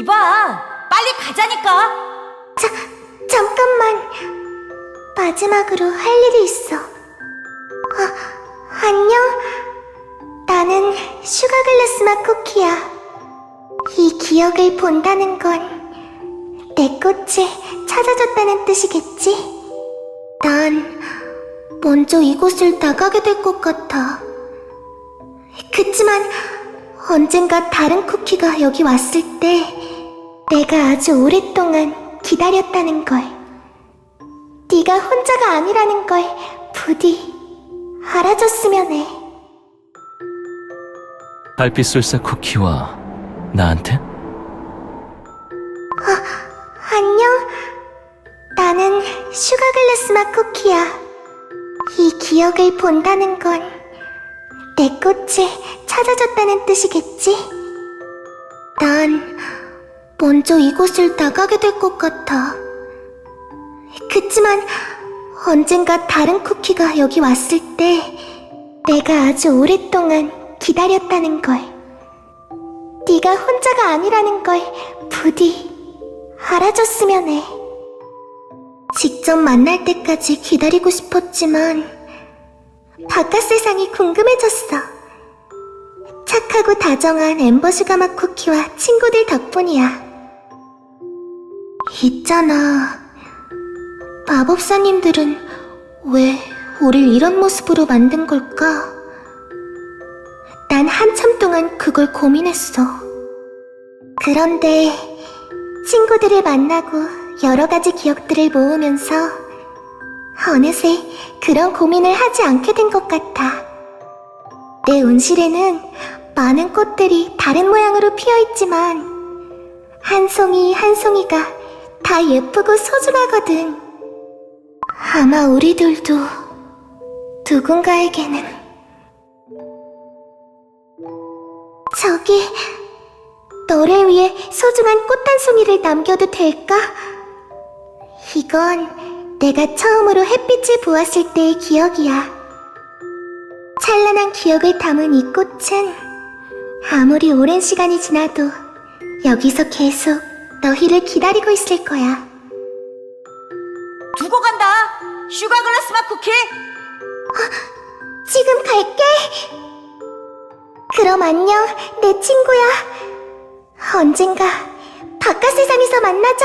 이봐, 빨리 가자니까. 자, 잠깐만. 마지막으로 할 일이 있어. 아, 안녕. 나는 슈가글라스 맛 쿠키야. 이 기억을 본다는 건 내 꽃을 찾아줬다는 뜻이겠지? 난 먼저 이곳을 나가게 될 것 같아. 그치만 언젠가 다른 쿠키가 여기 왔을 때 내가 아주 오랫동안 기다렸다는 걸. 네가 혼자가 아니라는 걸 부디 알아줬으면 해. 달빛술사 쿠키와 나한테? 안녕. 나는 슈가글라스 맛 쿠키야. 이 기억을 본다는 건 내 꽃을 찾아줬다는 뜻이겠지? 난 먼저 이곳을 나가게 될 것 같아. 그치만 언젠가 다른 쿠키가 여기 왔을 때 내가 아주 오랫동안 기다렸다는 걸. 네가 혼자가 아니라는 걸 부디 알아줬으면 해. 직접 만날 때까지 기다리고 싶었지만 바깥 세상이 궁금해졌어. 착하고 다정한 엠버슈가맛 쿠키와 친구들 덕분이야. 있잖아. 마법사님들은 왜 우릴 이런 모습으로 만든 걸까? 난 한참 동안 그걸 고민했어. 그런데 친구들을 만나고 여러 가지 기억들을 모으면서 어느새 그런 고민을 하지 않게 된 것 같아. 내 온실에는 많은 꽃들이 다른 모양으로 피어 있지만 한 송이 한 송이가 다 예쁘고 소중하거든. 아마 우리들도 누군가에게는 저기 너를 위해 소중한 꽃 한 송이를 남겨도 될까? 이건 내가 처음으로 햇빛을 보았을 때의 기억이야. 찬란한 기억을 담은 이 꽃은 아무리 오랜 시간이 지나도 여기서 계속 너희를 기다리고 있을 거야. 두고 간다. 슈가글라스 맛 쿠키. 지금 갈게. 그럼 안녕, 내 친구야. 언젠가 바깥 세상에서 만나자.